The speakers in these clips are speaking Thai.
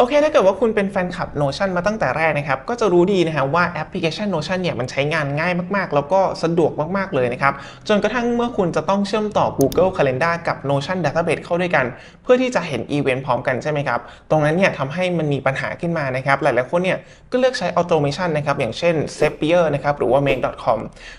โอเค ถ้าเกิดว่าคุณเป็นแฟนคลับ Notion มาตั้งแต่แรกนะครับ ก็จะรู้ดีนะฮะว่าแอปพลิเคชัน Notion เนี่ยมันใช้งานง่ายมากๆ แล้วก็สะดวกมากๆเลยนะครับ จนกระทั่งเมื่อคุณจะต้องเชื่อมต่อ Google Calendar กับ Notion Database เข้าด้วยกัน เพื่อที่จะเห็นอีเวนต์พร้อมกันใช่ไหมครับ ตรงนั้นเนี่ยทำให้มันมีปัญหาขึ้นมานะครับ หลายๆคนเนี่ยก็เลือกใช้ Automation นะครับ อย่างเช่น Zapier นะครับ หรือว่า Mail.com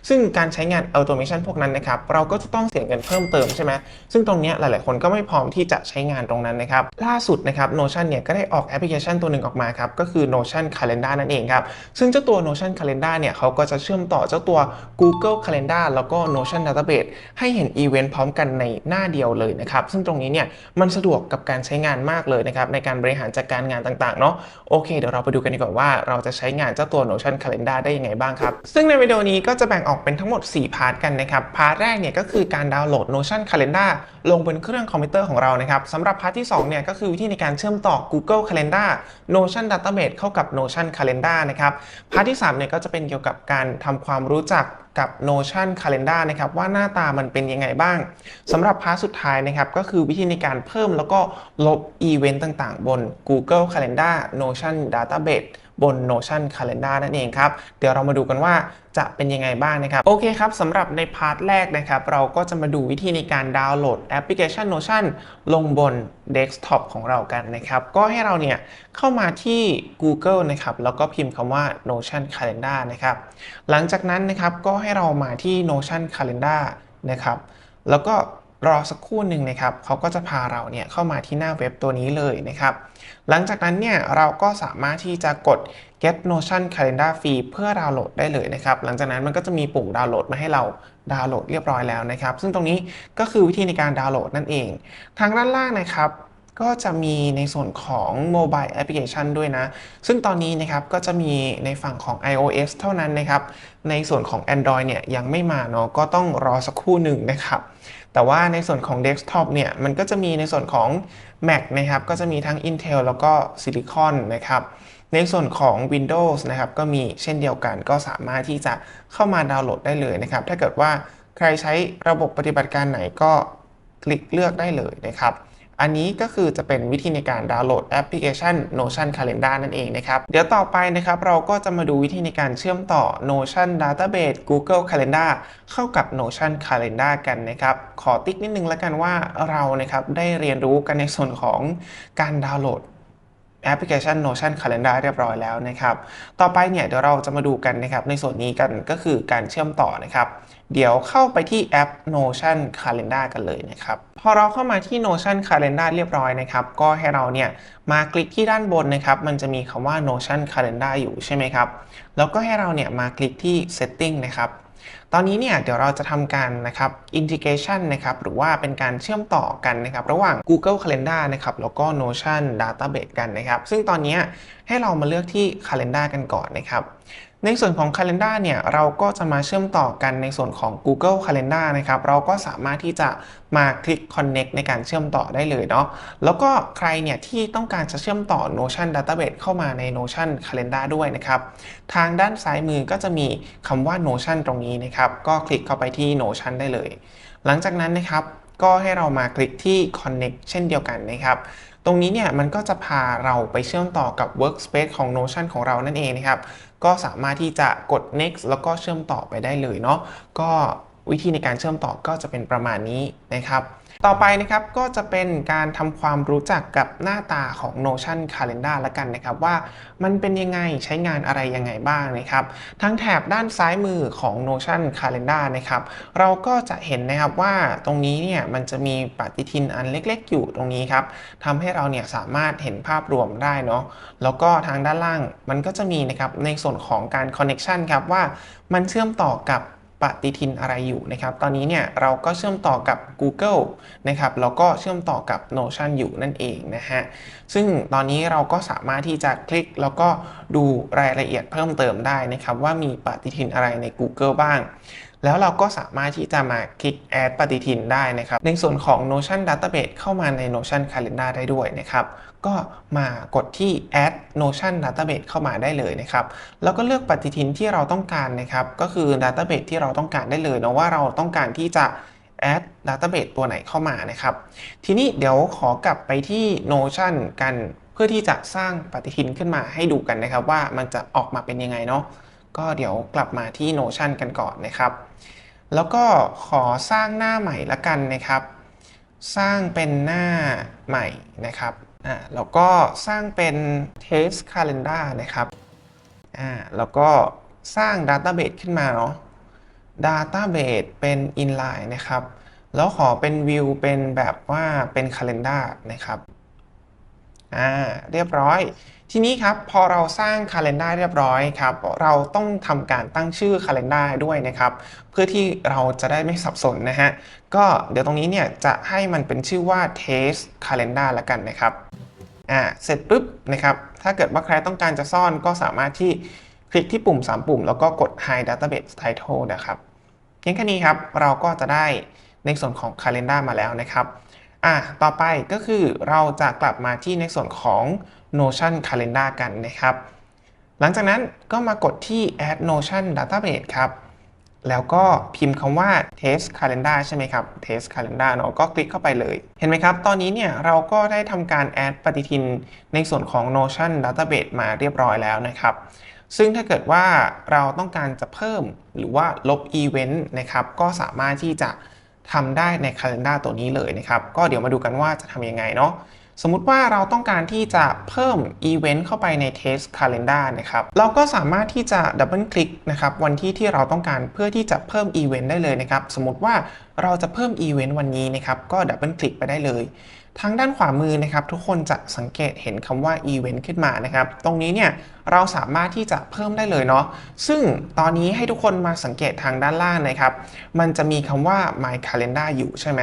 ซึ่งการใช้งาน Automation พวกนั้นนะครับ เราก็จะต้องเสียเงินเพิ่มเติมใช่ไหมซึ่งตรงนี้หลาย ๆ คนก็ไม่พร้อมที่จะใช้งานตรงนั้นนะครับล่าสุดนะครับ Notion เนี่ยก็ได้ออกแอปพลิเคชันตัวหนึ่งออกมาครับก็คือ Notion Calendar นั่นเองครับซึ่งเจ้าตัว Notion Calendar เนี่ยเขาก็จะเชื่อมต่อเจ้าตัว Google Calendar แล้วก็ Notion Database ให้เห็นอีเวนต์พร้อมกันในหน้าเดียวเลยนะครับซึ่งตรงนี้เนี่ยมันสะดวกกับการใช้งานมากเลยนะครับในการบริหารจัดการงานต่างๆเนาะโอเคเดี๋ยวเราไปดูกันดีกว่าว่าเราจะใช้งานเจ้าตัว Notion Calendar ได้ยังไงบ้างครับซึ่งในวิดีโอนี้ก็จะแบ่งออกเป็นทั้งหมด 4 พาร์ทกันนะครับพาร์ทแรกเนี่ยก็คือการดาวน์โหลด Notion Calendar ลงบนเครื่องคอมพิวเตอร์ของเรานะครับสำหรับพาร์ทที่2เนี่ยก็คือวิธีในการเชื่อมต่อ Google Calendar Notion Database เข้ากับ Notion Calendar นะครับพาร์ทที่3เนี่ยก็จะเป็นเกี่ยวกับการทำความรู้จักกับ Notion Calendar นะครับว่าหน้าตามันเป็นยังไงบ้างสำหรับพาร์ทสุดท้ายนะครับก็คือวิธีในการเพิ่มแล้วก็ลบอีเวนต์ต่างๆ บน Google Calendar Notion Database บน Notion Calendar นั่นเองครับ เดี๋ยวเรามาดูกันว่าจะเป็นยังไงบ้างนะครับ โอเคครับสำหรับในพาร์ทแรกนะครับ เราก็จะมาดูวิธีในการดาวน์โหลดแอปพลิเคชัน Notion ลงบนเดสก์ท็อปของเรากันนะครับ ก็ให้เราเนี่ยเข้ามาที่ Google นะครับแล้วก็พิมพ์คำว่า Notion Calendar นะครับหลังจากนั้นนะครับก็ให้เรามาที่ Notion Calendar นะครับแล้วก็รอสักครู่หนึ่งนะครับเขาก็จะพาเราเนี่ยเข้ามาที่หน้าเว็บตัวนี้เลยนะครับ หลังจากนั้นเนี่ยเราก็สามารถที่จะกด get notion calendar free เพื่อดาวน์โหลดได้เลยนะครับ หลังจากนั้นมันก็จะมีปุ่มดาวน์โหลดมาให้เราดาวน์โหลดเรียบร้อยแล้วนะครับ ซึ่งตรงนี้ก็คือวิธีในการดาวน์โหลดนั่นเอง ทางด้านล่างนะครับ ก็จะมีในส่วนของ mobile application ด้วยนะ ซึ่งตอนนี้นะครับก็จะมีในฝั่งของ iOS เท่านั้นนะครับ ในส่วนของ Android เนี่ยยังไม่มาเนาะก็ต้องรอสักครู่หนึ่งนะครับ แต่ว่าในส่วนของ desktop เนี่ยมันก็จะมีในส่วนของ Mac นะครับก็จะมีทั้ง Intel แล้วก็ Silicon นะครับในส่วนของ Windows นะครับก็มีเช่นเดียวกันก็สามารถที่จะเข้ามาดาวน์โหลดได้เลยนะครับ ถ้าเกิดว่าใครใช้ระบบปฏิบัติการไหนก็คลิกเลือกได้เลยนะครับ อันนี้ก็คือจะเป็นวิธีในการดาวน์โหลดแอปพลิเคชัน Notion Calendar นั่นเองนะครับเดี๋ยวต่อไปนะครับเราก็จะมาดูวิธีในการเชื่อมต่อ Notion Database Google Calendar เข้ากับ Notion Calendar กันนะครับขอติ๊กนิดนึงแล้วกันว่าเรานะครับได้เรียนรู้กันในส่วนของการดาวน์โหลด แอปพลิเคชัน Notion Calendar เรียบร้อยแล้วนะครับ ต่อไปเนี่ยเดี๋ยวเราจะมาดูกันนะครับในส่วนนี้กันก็คือการเชื่อมต่อนะครับ เดี๋ยวเข้าไปที่แอป Notion Calendar กันเลยนะครับ พอเราเข้ามาที่ Notion Calendar เรียบร้อยนะครับ ก็ให้เราเนี่ยมาคลิกที่ด้านบนนะครับ มันจะมีคำว่า Notion Calendar อยู่ใช่ไหมครับ แล้วก็ให้เราเนี่ยมาคลิกที่ Setting นะครับ ตอนนี้เนี่ยเดี๋ยวเราจะทำการนะครับ integration นะครับหรือว่าเป็นการเชื่อมต่อกันนะครับระหว่าง Google Calendar นะครับแล้วก็ Notion Database กันนะครับ ซึ่งตอนนี้ให้เรามาเลือกที่ Calendar กันก่อนนะครับ ในส่วนของ Calendar เนี่ยเราก็จะมาเชื่อมต่อกันในส่วนของ Google Calendar นะครับเราก็สามารถที่จะมาคลิก Connect ในการเชื่อมต่อได้เลยเนาะแล้วก็ใครเนี่ยที่ต้องการจะเชื่อมต่อ Notion Database เข้ามาใน Notion Calendar ด้วยนะครับทางด้านซ้ายมือก็จะมีคำว่า Notion ตรงนี้นะครับก็คลิกเข้าไปที่ Notion ได้เลย หลังจากนั้นนะครับก็ให้เรามาคลิกที่ Connect เช่นเดียวกันนะครับ ตรงนี้เนี่ยมันก็จะพาเราไปเชื่อมต่อกับ Workspace ของ Notion ของเรานั่นเองนะครับ ก็สามารถที่จะกด next แล้วก็เชื่อมต่อไปได้เลยเนาะก็ วิธีในการเชื่อมต่อก็จะเป็นประมาณนี้นะครับ ต่อไปนะครับก็จะเป็นการทำความรู้จักกับหน้าตาของ Notion Calendar ละกันนะครับ ว่ามันเป็นยังไงใช้งานอะไรยังไงบ้างนะครับทั้งแถบด้านซ้ายมือของ Notion Calendar นะครับเราก็จะเห็นนะครับว่าตรงนี้เนี่ยมันจะมีปฏิทินอันเล็กๆ อยู่ตรงนี้ครับทำให้เราเนี่ยสามารถเห็นภาพรวมได้เนาะแล้วก็ทางด้านล่างมันก็จะมีนะครับในส่วนของการ Connection ครับว่ามันเชื่อมต่อกับ ปฏิทินอะไรอยู่นะครับ ตอนนี้เนี่ยเราก็เชื่อมต่อกับ Google นะครับ แล้วก็เชื่อมต่อกับ Notion อยู่นั่นเองนะฮะ ซึ่งตอนนี้เราก็สามารถที่จะคลิกแล้วก็ดูรายละเอียดเพิ่มเติมได้นะครับ ว่ามีปฏิทินอะไรใน Google บ้าง แล้วเราก็สามารถที่จะมาคลิก add ปฏิทินได้นะครับ ในส่วนของ Notion Database เข้ามาใน Notion Calendar ได้ด้วยนะครับ ก็มากดที่ add Notion Database เข้ามาได้เลยนะครับ แล้วก็เลือกปฏิทินที่เราต้องการนะครับ ก็คือ Database ที่เราต้องการได้เลยนะว่าเราต้องการที่จะ add database ตัวไหนเข้ามานะครับ ทีนี้เดี๋ยวขอกลับไปที่ Notion กันเพื่อที่จะสร้างปฏิทินขึ้นมาให้ดูกันนะครับ ว่ามันจะออกมาเป็นยังไงเนาะ ก็เดี๋ยวกลับมาที่ Notion กันก่อนนะครับ แล้วก็ขอสร้างหน้าใหม่ละกันนะครับ สร้างเป็นหน้าใหม่นะครับอ่าแล้วก็สร้างเป็น Test Calendar นะครับอ่าแล้วก็สร้าง Database ขึ้นมาเนาะ Database เป็น inline นะครับ แล้วขอเป็น view เป็นแบบว่าเป็น calendar นะครับอ่าเรียบร้อย ทีนี้ครับพอเราสร้าง calendar เรียบร้อยครับเราต้องทำการตั้งชื่อ calendar ด้วยนะครับเพื่อที่เราจะได้ไม่สับสนนะฮะก็เดี๋ยวตรงนี้เนี่ยจะให้มันเป็นชื่อว่า test calendar ละกันนะครับอ่าเสร็จปุ๊บนะครับถ้าเกิดว่าใครต้องการจะซ่อนก็สามารถที่คลิกที่ปุ่ม 3 ปุ่ม แล้วก็กด hide database title นะครับเพียงแค่นี้ครับเราก็จะได้ในส่วนของ calendar มาแล้วนะครับอะต่อไปก็คือเราจะกลับมาที่ในส่วนของ Notion calendar กันนะครับ หลังจากนั้นก็มากดที่ add Notion database ครับ แล้วก็พิมพ์คำว่า test calendar ใช่ไหมครับ test calendar เนาะก็คลิกเข้าไปเลย เห็นไหมครับ ตอนนี้เนี่ยเราก็ได้ทำการ add ปฏิทินในส่วนของ Notion database มาเรียบร้อยแล้วนะครับซึ่งถ้าเกิดว่าเราต้องการจะเพิ่มหรือว่าลบอีเวนต์นะครับ ก็สามารถที่จะทำได้ใน Calendar ตัวนี้เลยนะครับ ก็เดี๋ยวมาดูกันว่าจะทำยังไงเนาะ สมมุติว่าเราต้องการที่จะเพิ่มอีเวนต์เข้าไปใน Test Calendar นะครับ เราก็สามารถที่จะดับเบิลคลิกนะครับวันที่ที่เราต้องการเพื่อที่จะเพิ่มอีเวนต์ได้เลยนะครับ สมมติว่า เราจะเพิ่มอีเวนต์วันนี้นะครับ ก็ดับเบิลคลิกไปได้เลย ทางด้านขวามือนะครับ ทุกคนจะสังเกตเห็นคำว่า Event ขึ้นมานะครับ ตรงนี้เนี่ยเราสามารถที่จะเพิ่มได้เลยเนาะ ซึ่งตอนนี้ให้ทุกคนมาสังเกตทางด้านล่างนะครับ มันจะมีคำว่า My Calendar อยู่ใช่ไหม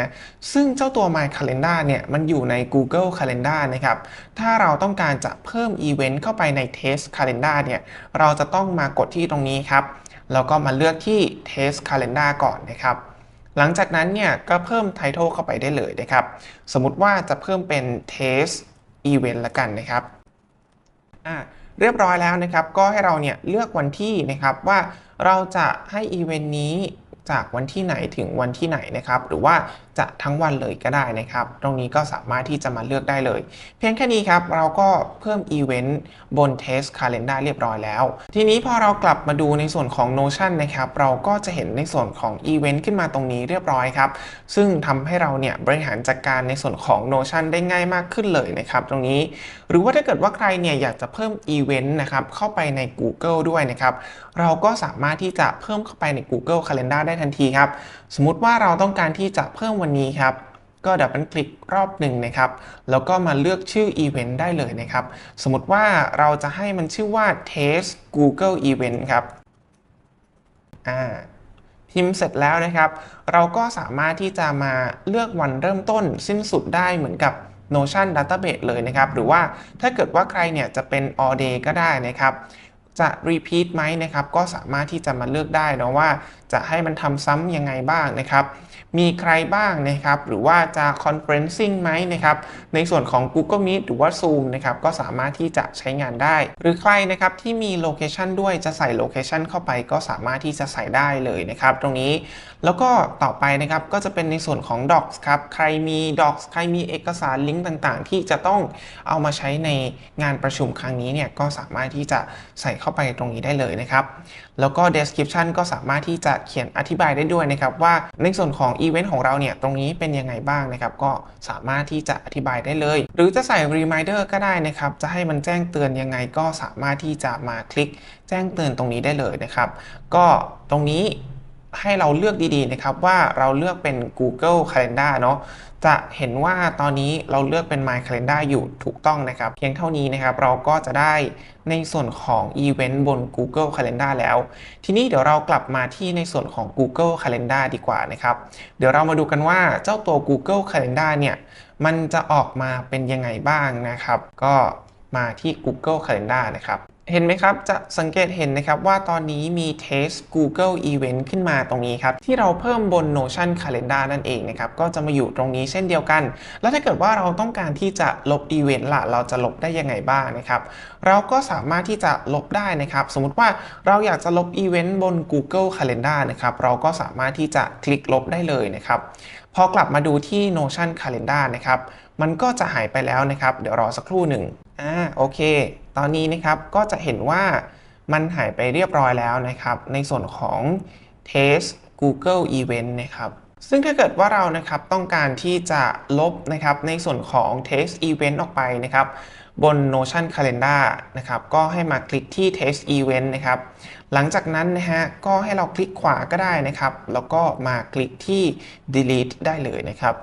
ซึ่งเจ้าตัว My Calendar เนี่ย มันอยู่ใน Google Calendar นะครับ ถ้าเราต้องการจะเพิ่มอีเวนต์เข้าไปใน Test Calendar เนี่ย เราจะต้องมากดที่ตรงนี้ครับ แล้วก็มาเลือกที่ Test Calendar ก่อนนะครับ หลังจากนั้นเนี่ยก็เพิ่ม title เข้าไปได้เลยนะครับ สมมติว่าจะเพิ่มเป็น test event ละกันนะครับอ่าเรียบร้อยแล้วนะครับ ก็ให้เราเนี่ยเลือกวันที่นะครับว่าเราจะให้อีเวนต์นี้จากวันที่ไหนถึงวันที่ไหนนะครับ หรือว่า จะทั้งวันเลยก็ได้นะครับ ตรงนี้ก็สามารถที่จะมาเลือกได้เลย เพียงแค่นี้ครับ เราก็เพิ่มอีเวนต์บน Test Calendar เรียบร้อยแล้ว ทีนี้พอเรากลับมาดูในส่วนของ Notion นะครับ เราก็จะเห็นในส่วนของอีเวนต์ขึ้นมาตรงนี้เรียบร้อยครับ ซึ่งทำให้เราเนี่ยบริหารจัดการในส่วนของ Notion ได้ง่ายมากขึ้นเลยนะครับ ตรงนี้ หรือว่าถ้าเกิดว่าใครเนี่ยอยากจะเพิ่มอีเวนต์นะครับเข้าไปใน Google ด้วยนะครับ เราก็สามารถที่จะเพิ่มเข้าไปใน Google Calendar ได้ทันทีครับ สมมติว่าเราต้องการที่จะเพิ่มวันนี้ครับก็ดับเบิลคลิกรอบหนึ่งนะครับ แล้วก็มาเลือกชื่ออีเวนต์ได้เลยนะครับ สมมติว่าเราจะให้มันชื่อว่า test Google Event ครับอ่าพิมพ์เสร็จแล้วนะครับ เราก็สามารถที่จะมาเลือกวันเริ่มต้นสิ้นสุดได้เหมือนกับ Notion Database เลยนะครับ หรือว่าถ้าเกิดว่าใครเนี่ยจะเป็น all day ก็ได้นะครับ จะ repeat ไหมนะครับ ก็สามารถที่จะมาเลือกได้นะว่า จะให้มันทำซ้ำยังไงบ้างนะครับ มีใครบ้างนะครับ หรือว่าจะ conferencing ไหมนะครับ ในส่วนของ Google Meet หรือว่า Zoom นะครับ ก็สามารถที่จะใช้งานได้ หรือใครนะครับที่มีโลเคชันด้วย จะใส่โลเคชันเข้าไป ก็สามารถที่จะใส่ได้เลยนะครับ ตรงนี้ แล้วก็ต่อไปนะครับ ก็จะเป็นในส่วนของ Docs ครับ ใครมี Docs ใครมีเอกสารลิงก์ต่างๆ ที่จะต้องเอามาใช้ในงานประชุมครั้งนี้เนี่ย ก็สามารถที่จะใส่เข้าข้าไปตรงนี้ได้เลยนะครับ แล้วก็ description ก็สามารถที่จะเขียนอธิบายได้ด้วยนะครับ ว่าในส่วนของอีเวนต์ของเราเนี่ยตรงนี้เป็นยังไงบ้างนะครับ ก็สามารถที่จะอธิบายได้เลย หรือจะใส่ reminder ก็ได้นะครับ จะให้มันแจ้งเตือนยังไงก็สามารถที่จะมาคลิกแจ้งเตือนตรงนี้ได้เลยนะครับ ก็ตรงนี้ให้เราเลือกดีๆนะครับว่าเราเลือกเป็น Google Calendar เนาะจะเห็นว่าตอนนี้เราเลือกเป็น My Calendar อยู่ถูกต้องนะครับ เพียงเท่านี้นะครับเราก็จะได้ในส่วนของ Event บน Google Calendar แล้ว ทีนี้เดี๋ยวเรากลับมาที่ในส่วนของ Google Calendar ดีกว่านะครับ เดี๋ยวเรามาดูกันว่าเจ้าตัว Google Calendar เนี่ยมันจะออกมาเป็นยังไงบ้างนะครับ ก็มาที่ Google Calendar นะครับ เห็นไหมครับ จะสังเกตเห็นนะครับว่าตอนนี้มี Test Google Event ขึ้นมาตรงนี้ครับ ที่เราเพิ่มบน Notion Calendar นั่นเองนะครับ ก็จะมาอยู่ตรงนี้เช่นเดียวกัน แล้วถ้าเกิดว่าเราต้องการที่จะลบอีเวนต์ล่ะเราจะลบได้ยังไงบ้างนะครับ เราก็สามารถที่จะลบได้นะครับ สมมติว่าเราอยากจะลบอีเวนต์บน Google Calendar นะครับ เราก็สามารถที่จะคลิกลบได้เลยนะครับ พอกลับมาดูที่ Notion Calendar นะครับ มันก็จะหายไปแล้วนะครับ เดี๋ยวรอสักครู่หนึ่งอ่าโอเค ตอนนี้นะครับก็จะเห็นว่ามันหายไปเรียบร้อยแล้วนะครับ ในส่วนของ Test Google Event นะครับ ซึ่งถ้าเกิดว่าเรานะครับต้องการที่จะลบนะครับในส่วนของ Test Event ออกไปนะครับบน Notion Calendar นะครับ ก็ให้มาคลิกที่ Test Event นะครับ หลังจากนั้นนะฮะ ก็ให้เราคลิกขวาก็ได้นะครับ แล้วก็มาคลิกที่ Delete ได้เลยนะครับ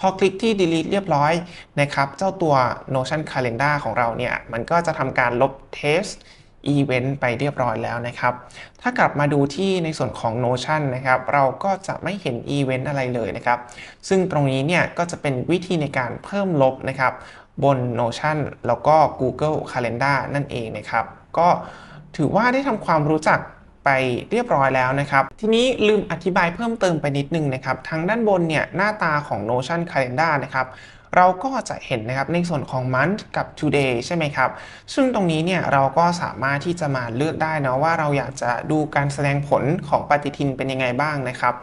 พอคลิกที่ delete เรียบร้อยนะครับ เจ้าตัว Notion Calendar ของเราเนี่ย มันก็จะทำการลบ test event ไปเรียบร้อยแล้วนะครับ ถ้ากลับมาดูที่ในส่วนของ Notion นะครับ เราก็จะไม่เห็น event อะไรเลยนะครับ ซึ่งตรงนี้เนี่ยก็จะเป็นวิธีในการเพิ่มลบนะครับ บน Notion แล้วก็ Google Calendar นั่นเองนะครับ ก็ถือว่าได้ทำความรู้จัก ไปเรียบร้อยแล้วนะครับ ทีนี้ลืมอธิบายเพิ่มเติมไปนิดนึงนะครับ ทางด้านบนเนี่ยหน้าตาของ Notion Calendar นะครับเราก็จะเห็นนะครับในส่วนของ month กับ today ใช่ไหมครับ ซึ่งตรงนี้เนี่ยเราก็สามารถที่จะมาเลือกได้นะว่าเราอยากจะดูการแสดงผลของปฏิทินเป็นยังไงบ้างนะครับ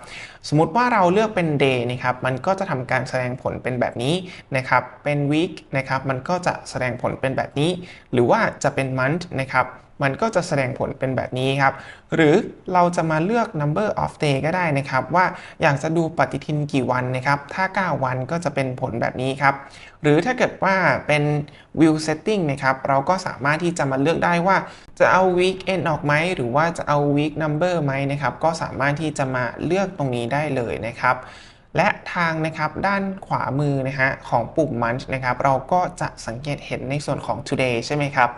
สมมติว่าเราเลือกเป็น day นะครับ มันก็จะทำการแสดงผลเป็นแบบนี้นะครับ เป็น week นะครับ มันก็จะแสดงผลเป็นแบบนี้ หรือว่าจะเป็น month นะครับ มันก็จะแสดงผลเป็นแบบนี้ครับ หรือเราจะมาเลือก number of day ก็ได้นะครับ ว่าอยากจะดูปฏิทินกี่วันนะครับ ถ้า 9 วันก็จะเป็นผลแบบนี้ครับ หรือถ้าเกิดว่าเป็น view setting นะครับ เราก็สามารถที่จะมาเลือกได้ว่าจะเอา weekend ออกไหม หรือว่าจะเอา week number ไหมนะครับ ก็สามารถที่จะมาเลือกตรงนี้ได้เลยนะครับ และทางนะครับด้านขวามือนะฮะของปุ่ม Munch นะครับเราก็จะสังเกตเห็นในส่วนของ Today ใช่ไหมครับ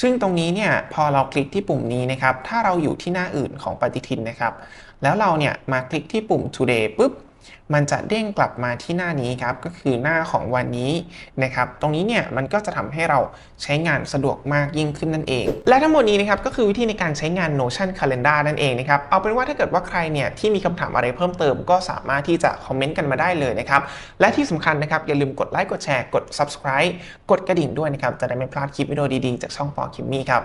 ซึ่งตรงนี้เนี่ยพอเราคลิกที่ปุ่มนี้นะครับ ถ้าเราอยู่ที่หน้าอื่นของปฏิทินนะครับ แล้วเราเนี่ยมาคลิกที่ปุ่ม Today ปุ๊บ มันจะเด้งกลับมาที่หน้านี้ครับ ก็คือหน้าของวันนี้นะครับ ตรงนี้เนี่ยมันก็จะทำให้เราใช้งานสะดวกมากยิ่งขึ้นนั่นเอง และทั้งหมดนี้นะครับก็คือวิธีในการใช้งาน Notion Calendar นั่นเองนะครับ เอาเป็นว่าถ้าเกิดว่าใครเนี่ยที่มีคำถามอะไรเพิ่มเติมก็สามารถที่จะคอมเมนต์กันมาได้เลยนะครับ และที่สำคัญนะครับอย่าลืมกดไลค์กดแชร์กด subscribe กดกระดิ่งด้วยนะครับจะได้ไม่พลาดคลิปวิดีโอดีๆ จากช่องปอคิมมี่ครับ